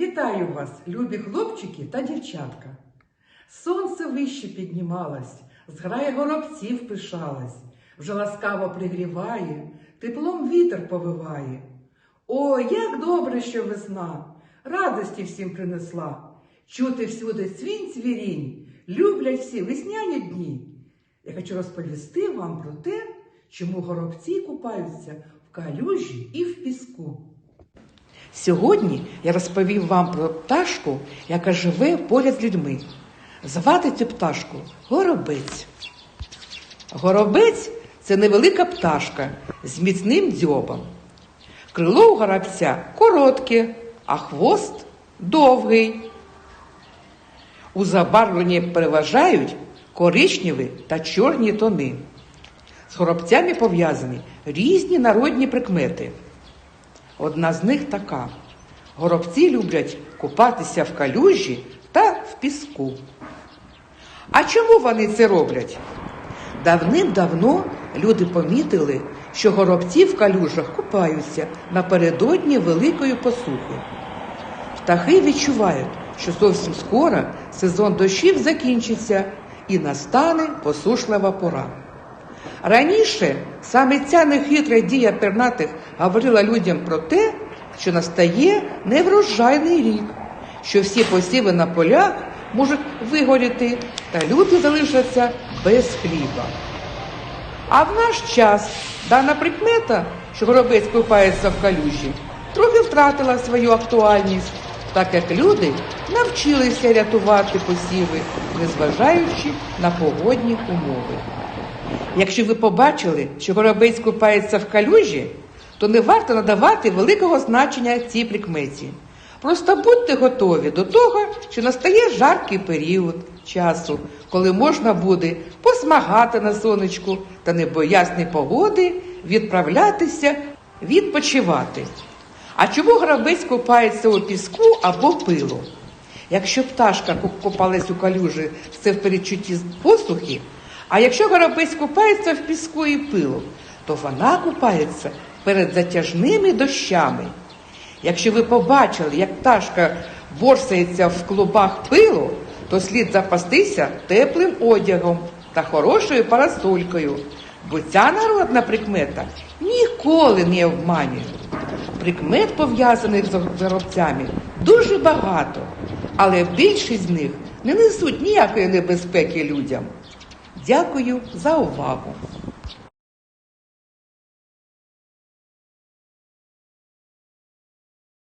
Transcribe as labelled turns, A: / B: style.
A: Вітаю вас, любі хлопчики та дівчатка. Сонце вище піднімалось, зграя горобців пишалась, вже ласкаво пригріває, теплом вітер повиває. О, як добре, що весна, радості всім принесла. Чути всюди цвінь цвірінь, люблять всі весняні дні. Я хочу розповісти вам про те, чому горобці купаються в калюжі і в піску. Сьогодні я розповім вам про пташку, яка живе поряд з людьми. Звати цю пташку горобець. Горобець це невелика пташка з міцним дзьобом. Крило у горобця коротке, а хвост довгий. У забарвленні переважають коричневі та чорні тони. З горобцями пов'язані різні народні прикмети. Одна з них така: горобці люблять купатися в калюжі та в піску. А чому вони це роблять? Давним-давно люди помітили, що горобці в калюжах купаються напередодні великої посухи. Птахи відчувають, що зовсім скоро сезон дощів закінчиться і настане посушлива пора. Раніше саме ця нехитра дія пернатих говорила людям про те, що настає неврожайний рік, що всі посіви на полях можуть вигоріти, та люди залишаться без хліба. А в наш час дана прикмета, що горобець купається в калюжі, трохи втратила свою актуальність, так як люди навчилися рятувати посіви, незважаючи на погодні умови. Якщо ви побачили, що горобець купається в калюжі, то не варто надавати великого значення цій прикметі. Просто будьте готові до того, що настає жаркий період часу, коли можна буде посмагати на сонечку та небоясні погоди відправлятися відпочивати. А чому горобець купається у піску або пилу? Якщо пташка ку- купалась у калюжі, це в передчутті посухи, а якщо горобець купається в піску і пилу, то вона купається перед затяжними дощами. Якщо ви побачили, як пташка борсається в клубах пилу, то слід запастися теплим одягом та хорошою парасолькою, бо ця народна прикмета ніколи не обманює. Прикмет, пов'язаних з горобцями, дуже багато, але більшість з них не несуть ніякої небезпеки людям. Дякую за увагу.